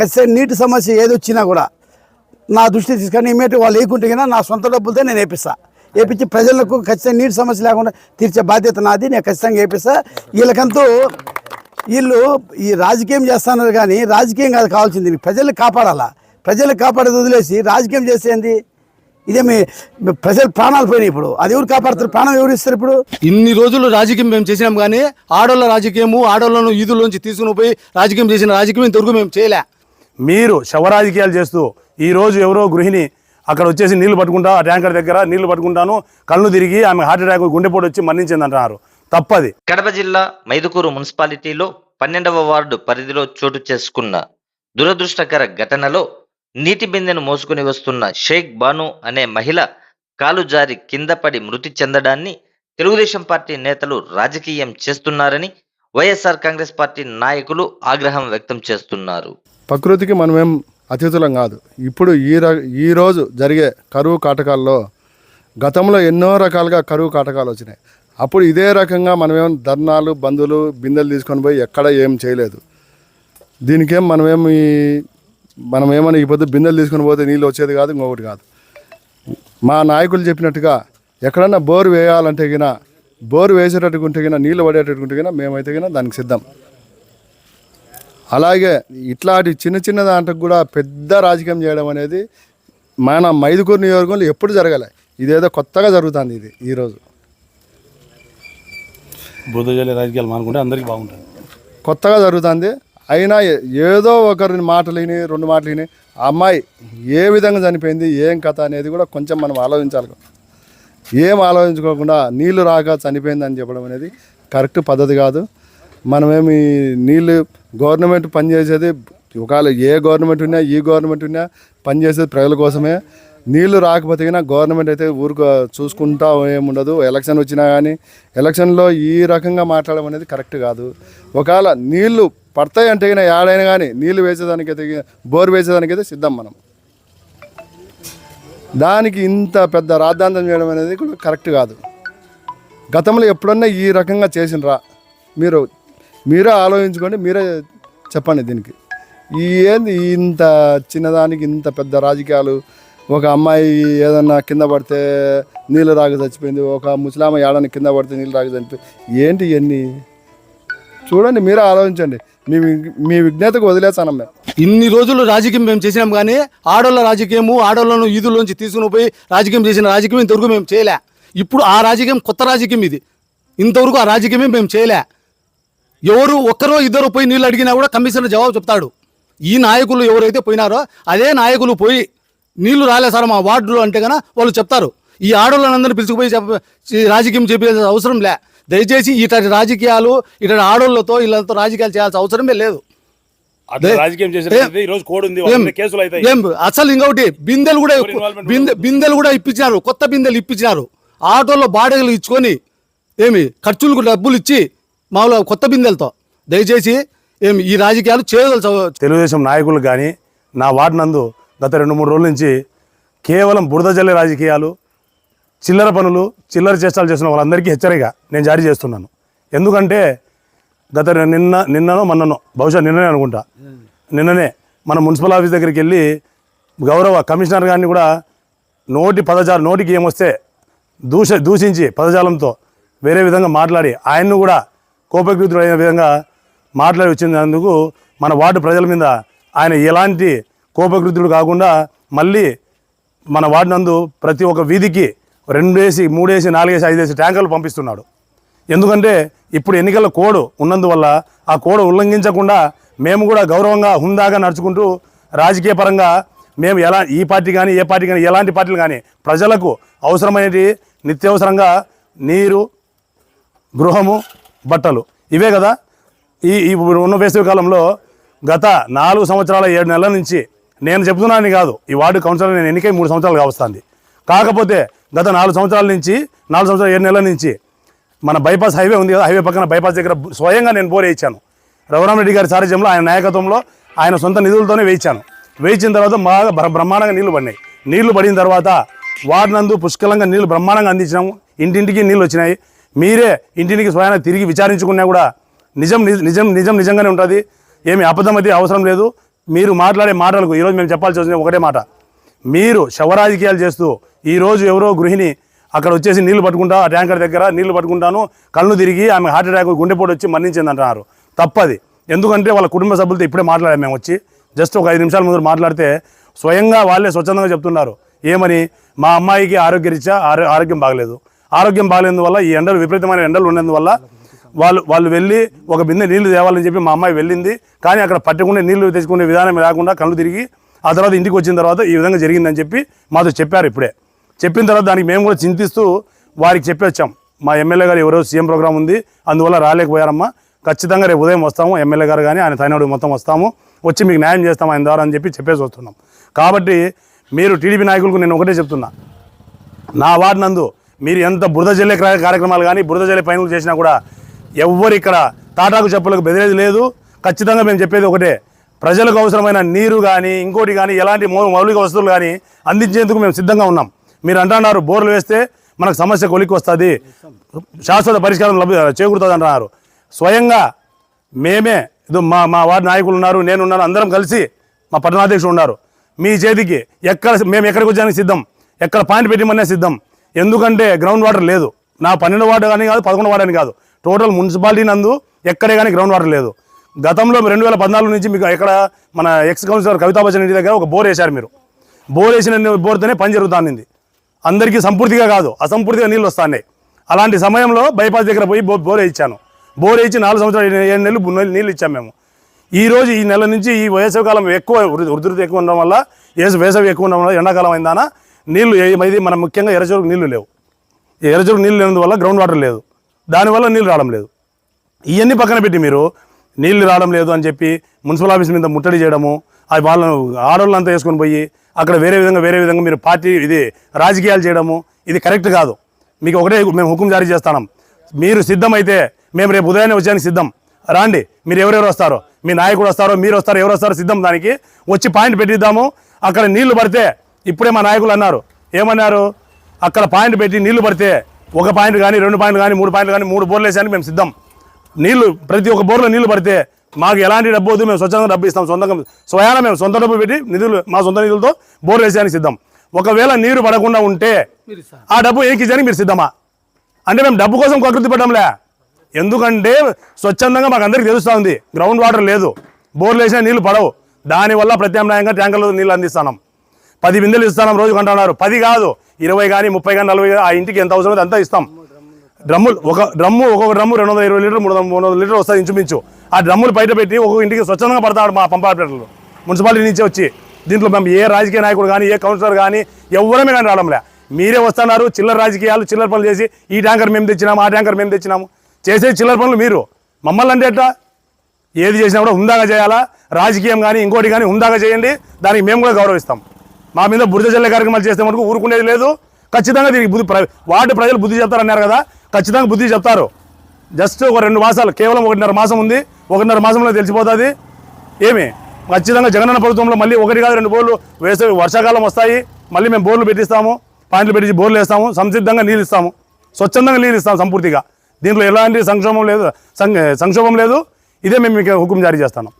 ఖచ్చితంగా నీటి సమస్య ఏది వచ్చినా కూడా నా దృష్టి తీసుకొని ఇమీడియట్ వాళ్ళు వేయకుంటే కన్నా నా సొంత డబ్బులతో నేను వేపిస్తా. వేపించి ప్రజలకు ఖచ్చితంగా నీటి సమస్య లేకుండా తీర్చే బాధ్యత నాది నేను ఖచ్చితంగా వేపిస్తా. వీళ్ళకంతూ వీళ్ళు ఈ రాజకీయం చేస్తున్నారు కానీ రాజకీయం కాదు కావాల్సింది ప్రజల్ని కాపాడాలా? ప్రజలు కాపాడేది వదిలేసి రాజకీయం చేసేది ఇదేమి ప్రజలు ప్రాణాలు పోయినాయి ఇప్పుడు. అది ఎవరు కాపాడుతారు? ప్రాణం ఎవరు ఇస్తారు ఇప్పుడు? ఇన్ని రోజులు రాజకీయం మేము చేసినాం కానీ ఆడోళ్ళ రాజకీయము ఆడోళ్ళను ఈదుల్లోంచి తీసుకుని పోయి రాజకీయం చేసిన రాజకీయం ఇంతవరకు మేము చేయలే. మీరు శవరాజకీయాలు చేస్తూ ఈరోజు ఎవరో గృహిణి అక్కడ వచ్చేసి నీళ్ళు పట్టుకుంటా ఆ ట్యాంకర్ దగ్గర నీళ్ళు పట్టుకుంటాను కళ్ళు తిరిగి ఆమె హార్ట్అటాక్ గుండెపోటు వచ్చి మరణించిందంటున్నారు. తప్పది. కడప జిల్లా మైదుకూరు మున్సిపాలిటీలో పన్నెండవ వార్డు పరిధిలో చోటు చేసుకున్న దురదృష్టకర ఘటనలో నీటి బిందెను మోసుకుని వస్తున్న షేక్ బాను అనే మహిళ కాలు జారి కింద పడి మృతి చెందడాన్ని తెలుగుదేశం పార్టీ నేతలు రాజకీయం చేస్తున్నారని వైఎస్ఆర్ కాంగ్రెస్ పార్టీ నాయకులు ఆగ్రహం వ్యక్తం చేస్తున్నారు. ప్రకృతికి మనమేం అతిథులం కాదు. ఇప్పుడు ఈ ర ఈ రోజు జరిగే కరువు కాటకాల్లో గతంలో ఎన్నో రకాలుగా కరువు కాటకాలు వచ్చినాయి. అప్పుడు ఇదే రకంగా మనమేం ధర్నాలు బంధులు బిందెలు తీసుకొని పోయి ఎక్కడ ఏం చేయలేదు. దీనికేం మనమేమి మనం ఏమని ఈ పొద్దు బిందెలు తీసుకొని పోతే నీళ్ళు వచ్చేది కాదు ఇంకొకటి కాదు. మా నాయకులు చెప్పినట్టుగా ఎక్కడన్నా బోరు వేయాలంటే గిన బోరు వేసేటట్టుకుంటే గిన నీళ్ళు పడేటట్టుకుంటే గిన మేమైతే గిన దానికి సిద్ధం. అలాగే ఇట్లాంటి చిన్న చిన్న దాంట్లో కూడా పెద్ద రాజకీయం చేయడం అనేది మన మైదుకూరు నియోజకవర్గంలో ఎప్పుడు జరగలే. ఇదేదో కొత్తగా జరుగుతుంది ఇది ఈరోజు. బుద్ధజల్లి రాజకీయాలు మానుకుంటే అందరికీ బాగుంటుంది. కొత్తగా జరుగుతుంది. అయినా ఏదో ఒకరిని మాటలు విని రెండు మాటలు విని ఆ అమ్మాయి ఏ విధంగా చనిపోయింది ఏం కథ అనేది కూడా కొంచెం మనం ఆలోచించాలి. ఏం ఆలోచించుకోకుండా నీళ్ళు రాక చనిపోయిందని చెప్పడం అనేది కరెక్ట్ పద్ధతి కాదు. మనమేమి నీళ్ళు గవర్నమెంట్ పనిచేసేది ఒకవేళ ఏ గవర్నమెంట్ ఉన్నా ఈ గవర్నమెంట్ ఉన్నా పనిచేసేది ప్రజల కోసమే. నీళ్ళు రాకపోతే గవర్నమెంట్ అయితే ఊరుకు చూసుకుంటా ఏముండదు. ఎలక్షన్ వచ్చినా కానీ ఎలక్షన్లో ఈ రకంగా మాట్లాడడం అనేది కరెక్ట్ కాదు. ఒకవేళ నీళ్ళు పడతాయి అంటే ఏడైనా కానీ నీళ్ళు వేసేదానికైతే బోర్ వేసేదానికైతే సిద్ధం మనం. దానికి ఇంత పెద్ద రాద్ధాంతం చేయడం అనేది కూడా కరెక్ట్ కాదు. గతంలో ఎప్పుడన్నా ఈ రకంగా చేసినరా మీరు మీరే ఆలోచించుకోండి మీరే చెప్పండి దీనికి. ఈ ఏంది ఇంత చిన్నదానికి ఇంత పెద్ద రాజకీయాలు? ఒక అమ్మాయి ఏదన్నా కింద పడితే నీళ్ళు రాక చచ్చిపోయింది ఒక ముసలామ ఏడన్నా కింద పడితే నీళ్ళు రాక చనిపోయింది ఏంటి ఇవన్నీ చూడండి మీరే ఆలోచించండి. మీ మీ విజ్ఞతకు వదిలేసాను మేము ఇన్ని రోజులు రాజకీయం మేము చేసినాం కానీ ఆడోళ్ళ రాజకీయము ఆడోళ్ళను ఈదుల్లోంచి తీసుకుని పోయి రాజకీయం చేసిన రాజకీయం ఇంతవరకు మేము చేయలే. ఇప్పుడు ఆ రాజకీయం కొత్త రాజకీయం ఇది. ఇంతవరకు ఆ రాజకీయమే మేము చేయలే. ఎవరు ఒక్కరో ఇద్దరు పోయి నీళ్ళు అడిగినా కూడా కమిషనర్ జవాబు చెప్తాడు. ఈ నాయకులు ఎవరైతే పోయినారో అదే నాయకులు పోయి నీళ్ళు రాలే సార్ మా వార్డులో అంటే కనుక వాళ్ళు చెప్తారు. ఈ ఆడోళ్ళనందరినీ పిలుచుకుపోయి చెప్ప రాజకీయం చేయాల్సిన అవసరం లే. దయచేసి ఇట్లాంటి రాజకీయాలు ఇట్లాంటి ఆడోళ్ళతో వీళ్ళతో రాజకీయాలు చేయాల్సిన అవసరమే లేదు. అదే రాజకీయం చేసిన ఈ రోజు కోడ్ ఉంది వాళ్ళ ఏం? మీద కేసులు అవుతాయి. ఏం? అసలు ఇంకొకటి బిందెలు కూడా బిందెలు కూడా ఇప్పించినారు కొత్త బిందెలు ఇప్పించినారు. ఆటోలో బాడీలు ఇచ్చుకొని ఏమి ఖర్చులకు డబ్బులు ఇచ్చి మామూలుగా కొత్త బిందెలతో. దయచేసి ఏమి ఈ రాజకీయాలు చేయదలుచు తెలుగుదేశం నాయకులు కానీ నా వార్డు నందు గత రెండు మూడు రోజుల నుంచి కేవలం బురద జల్లే రాజకీయాలు చిల్లర పనులు చిల్లర చేష్టాలు చేసిన వాళ్ళందరికీ హెచ్చరిక నేను జారీ చేస్తున్నాను. ఎందుకంటే గత నిన్న నిన్ననో మొన్ననో బహుశా నిన్ననే అనుకుంటా. నిన్ననే మన మున్సిపల్ ఆఫీస్ దగ్గరికి వెళ్ళి గౌరవ కమిషనర్ గారిని కూడా నోటి పదజాలం నోటికి ఏమొస్తే దూష దూషించి పదజాలంతో వేరే విధంగా మాట్లాడి ఆయన్ను కూడా కోపకృతుడు అయిన విధంగా మాట్లాడి వచ్చినందుకు మన వార్డు ప్రజల మీద ఆయన ఎలాంటి కోపకృతుడు కాకుండా మళ్ళీ మన వార్డు నందు ప్రతి ఒక్క వీధికి రెండు వేసి మూడేసి నాలుగేసి ఐదేసి ట్యాంకర్లు పంపిస్తున్నాడు. ఎందుకంటే ఇప్పుడు ఎన్నికల కోడ్ ఉన్నందువల్ల ఆ కోడ్ ఉల్లంఘించకుండా మేము కూడా గౌరవంగా హుందాగా నడుచుకుంటూ రాజకీయ పరంగా మేము ఎలా ఈ పార్టీ కానీ ఏ పార్టీ కానీ ఎలాంటి పార్టీలు కానీ ప్రజలకు అవసరమైనటి నిత్యవసరంగా నీరు గృహము బట్టలు. ఇవే కదా. ఈ ఇప్పుడు ఉన్న వేసవి కాలంలో గత నాలుగు సంవత్సరాల ఏడు నెలల నుంచి నేను చెప్తున్నాను కాదు. ఈ వార్డు కౌన్సిలర్ నేను ఎన్నికై మూడు సంవత్సరాలు కావస్తుంది కాకపోతే గత నాలుగు సంవత్సరాల నుంచి నాలుగు సంవత్సరాల ఏడు నెలల నుంచి మన బైపాస్ హైవే ఉంది కదా హైవే పక్కన బైపాస్ దగ్గర స్వయంగా నేను బోర్ వేయించాను. రఘురామరెడ్డి గారి సారథ్యంలో ఆయన నాయకత్వంలో ఆయన సొంత నిధులతోనే వేయించాను. వేయించిన తర్వాత బాగా బ్ర- బ్రహ్మాండంగా నీళ్ళు పడినాయి. నీళ్ళు పడిన తర్వాత వార్డు నందు పుష్కలంగా నీళ్ళు బ్రహ్మాండంగా అందించినాము. ఇంటింటికి నీళ్ళు వచ్చినాయి. మీరే ఇంటింటికి స్వయాన తిరిగి విచారించుకున్నా కూడా నిజం నిజం నిజం నిజంగానే ఉంటుంది. ఏమి అబద్ధం అవసరం లేదు. మీరు మాట్లాడే మాటలకు ఈరోజు మేము చెప్పాల్సి వచ్చిన ఒకటే మాట. మీరు శవరాజకీయాలు చేస్తూ ఈరోజు ఎవరో గృహిణి అక్కడ వచ్చేసి నీళ్ళు పట్టుకుంటా ఆ ట్యాంకర్ దగ్గర నీళ్ళు పట్టుకుంటాను కళ్ళు తిరిగి ఆమె హార్ట్ అటాక్ గుండెపోటు వచ్చి మరణించిందంటున్నారు. తప్పది. ఎందుకంటే వాళ్ళ కుటుంబ సభ్యులతో ఇప్పుడే మాట్లాడాము మేము వచ్చి. జస్ట్ ఒక ఐదు నిమిషాల ముందు మాట్లాడితే స్వయంగా వాళ్ళే స్వచ్ఛందంగా చెప్తున్నారు. ఏమని? మా అమ్మాయికి ఆరోగ్యరీత్యా ఆరో ఆరోగ్యం బాగలేదు. ఆరోగ్యం బాగలేందువల్ల ఈ ఎండలు విపరీతమైన ఎండలు ఉన్నందువల్ల వాళ్ళు వాళ్ళు వెళ్ళి ఒక బిందె నీళ్ళు తేవాలని చెప్పి మా అమ్మాయి వెళ్ళింది. కానీ అక్కడ పట్టుకునే నీళ్ళు తెచ్చుకునే విధానం లేకుండా కళ్ళు తిరిగి ఆ తర్వాత ఇంటికి వచ్చిన తర్వాత ఈ విధంగా జరిగిందని చెప్పి మాతో చెప్పారు ఇప్పుడే. చెప్పిన తర్వాత దానికి మేము కూడా చింతిస్తూ వారికి చెప్పి వచ్చాం మా ఎమ్మెల్యే గారు ఎవరో సీఎం ప్రోగ్రామ్ ఉంది అందువల్ల రాలేకపోయారమ్మా. ఖచ్చితంగా రేపు ఉదయం వస్తాము ఎమ్మెల్యే గారు కానీ ఆయన తైనాడు మొత్తం వస్తాము. వచ్చి మీకు న్యాయం చేస్తాం ఆయన ద్వారా అని చెప్పి చెప్పేసి వస్తున్నాం. కాబట్టి మీరు టీడీపీ నాయకులకు నేను ఒకటే చెప్తున్నా. నా వార్డు నందు మీరు ఎంత బురద జల్లే కార్యక్రమాలు కానీ బురద జల్లే పైనలు చేసినా కూడా ఎవ్వరు ఇక్కడ తాటాకు చెప్పులకు బెదిరేది లేదు. ఖచ్చితంగా మేము చెప్పేది ఒకటే. ప్రజలకు అవసరమైన నీరు కానీ ఇంకోటి కానీ ఎలాంటి మౌలిక వస్తువులు కానీ అందించేందుకు మేము సిద్ధంగా ఉన్నాం. మీరు అంటున్నారు బోర్లు వేస్తే మనకు సమస్య కొలికి వస్తుంది శాశ్వత పరిష్కారం లభ్య చేకూరుతుంది అంటున్నారు స్వయంగా మేమే ఇది మా మా వార్డు నాయకులు ఉన్నారు నేను ఉన్నాను అందరం కలిసి మా పట్టణాధ్యక్షుడు ఉన్నారు. మీ చేతికి ఎక్కడ మేము ఎక్కడికి వచ్చానికి సిద్ధం? ఎక్కడ పాయింట్ పెట్టిమనే సిద్ధం? ఎందుకంటే గ్రౌండ్ వాటర్ లేదు. నా పన్నెండు వార్డు కానీ కాదు పదకొండు వార్డు అని కాదు. టోటల్ మున్సిపాలిటీ నందు ఎక్కడే కానీ గ్రౌండ్ వాటర్ లేదు. గతంలో రెండు వేల పద్నాలుగు నుంచి మీకు ఎక్కడ మన ఎక్స్ కౌన్సిలర్ కవితా బచ్చన్ ఇంటి దగ్గర ఒక బోర్ వేశారు మీరు. బోర్ వేసిన బోర్తోనే పని జరుగుతానింది. అందరికీ సంపూర్తిగా కాదు అసంపూర్తిగా నీళ్ళు వస్తున్నాయి. అలాంటి సమయంలో బైపాస్ దగ్గర పోయి బో బోర్ వేయించాను. బోర్ వేయించి నాలుగు సంవత్సరాలు ఏడు నెలలు నీళ్ళు ఇచ్చాము మేము. ఈ రోజు ఈ నెల నుంచి ఈ వేసవికాలం ఎక్కువ ఉధృతి ఎక్కువ ఉండడం వల్ల వేసవి వేసవి ఎక్కువ ఉండడం వల్ల ఎండాకాలం అయిందాన నీళ్ళు ఏ- ఇది మన ముఖ్యంగా ఎర్రచోరుకు నీళ్ళు లేవు. ఈ ఎర్రచోరుకు నీళ్ళు లేనందువల్ల గ్రౌండ్ వాటర్ లేదు. దానివల్ల నీళ్ళు రావడం లేదు. ఇవన్నీ పక్కన పెట్టి మీరు నీళ్ళు రావడం లేదు అని చెప్పి మున్సిపల్ ఆఫీస్ మీద ముట్టడి చేయడము అది వాళ్ళను ఆడవాళ్ళంతా వేసుకొని పోయి అక్కడ వేరే విధంగా వేరే విధంగా మీరు పార్టీ ఇది రాజకీయాలు చేయడము ఇది కరెక్ట్ కాదు. మీకు ఒకటే మేము హుకుం జారీ చేస్తాం మీరు సిద్ధమైతే మేము రేపు ఉదయాన్నే వచ్చేదానికి సిద్ధం. రాండి మీరు ఎవరెవరు వస్తారో మీ నాయకుడు వస్తారో మీరు వస్తారో ఎవరు వస్తారో సిద్ధం దానికి వచ్చి పాయింట్ పెట్టిద్దాము. అక్కడ నీళ్ళు పడితే ఇప్పుడే మా నాయకులు అన్నారు. ఏమన్నారు? అక్కడ పాయింట్ పెట్టి నీళ్ళు పడితే ఒక పాయింట్ కానీ రెండు పాయింట్లు కానీ మూడు పాయింట్లు కానీ మూడు బోర్లు వేసానికి మేము సిద్ధం. నీళ్ళు ప్రతి ఒక్క బోర్లో నీళ్ళు పడితే మాకు ఎలాంటి డబ్బు వద్దు మేము స్వచ్ఛంగా డబ్బు ఇస్తాం సొంతంగా స్వయాన మేము సొంత డబ్బు పెట్టి నిధులు మా సొంత నిధులతో బోర్లు వేసేదానికి సిద్ధం. ఒకవేళ నీరు పడకుండా ఉంటే ఆ డబ్బు ఏకించడానికి మీరు సిద్ధమా? అంటే మేము డబ్బు కోసం కకృతి పడ్డంలే. ఎందుకంటే స్వచ్ఛందంగా మాకు అందరికీ తెలుస్తూ ఉంది గ్రౌండ్ వాటర్ లేదు బోర్లు వేసినా నీళ్ళు పడవు. దానివల్ల ప్రత్యామ్నాయంగా ట్యాంకర్లో నీళ్ళు అందిస్తున్నాం పది బిందెలు ఇస్తాం రోజు అంటున్నారు పది కాదు ఇరవై కానీ ముప్పై కానీ నలభై ఆ ఇంటికి ఎంత అవసరం అంతా ఇస్తాం. డ్రమ్ములు ఒక డ్రమ్ము ఒక్కొక్క డ్రమ్ము రెండు వందల ఇరవై లీటర్లు మూడు వందల మూడు వందల లీటర్లు వస్తుంది ఇంచుమించు. ఆ డ్రమ్ములు బయట పెట్టి ఒక్కొక్క ఇంటికి స్వచ్ఛందంగా పడతాడు మా పంపాపేటలో మున్సిపాలిటీ నుంచి వచ్చి దీంట్లో మేము ఏ రాజకీయ నాయకుడు కానీ ఏ కౌన్సిలర్ కానీ ఎవరమే కానీ రావడంలే మీరే వస్తున్నారు చిల్లర రాజకీయాలు చిల్లర పనులు చేసి ఈ ట్యాంకర్ మేము తెచ్చినాము ఆ ట్యాంకర్ మేము తెచ్చినాము. చేసే చిల్లర పనులు మీరు. మమ్మల్ని అంటే ఎట్లా? ఏది చేసినా కూడా హుందాగా చేయాలా? రాజకీయం కానీ ఇంకోటి కానీ హుందాగా చేయండి. దానికి మేము కూడా గౌరవిస్తాం. మా మీద బురద జల్లే కార్యక్రమాలు చేస్తే మటుకు ఊరుకునేది లేదు. ఖచ్చితంగా దీనికి బుద్ధి ప్ర- వార్డు ప్రజలు బుద్ధి చెప్తారన్నారు కదా. ఖచ్చితంగా బుద్ధి చెప్తారు. జస్ట్ ఒక రెండు మాసాలు కేవలం ఒకటిన్నర మాసం ఉంది. ఒకటిన్నర మాసంలో తెలిసిపోతుంది. ఏమి? ఖచ్చితంగా జగనన్న ప్రభుత్వంలో మళ్ళీ ఒకటి కాదు రెండు బోర్లు వేసే వర్షాకాలం వస్తాయి. మళ్ళీ మేము బోర్లు పెట్టిస్తాము పాయింట్లు పెట్టి బోర్లు వేస్తాము సంసిద్ధంగా నీళ్ళు ఇస్తాము. స్వచ్ఛందంగా నీళ్ళు ఇస్తాము సంపూర్తిగా. దీంట్లో ఎలాంటి సంక్షోభం లేదు సం- సంక్షోభం లేదు. ఇదే మేము మీకు హుకుం జారీ చేస్తాను.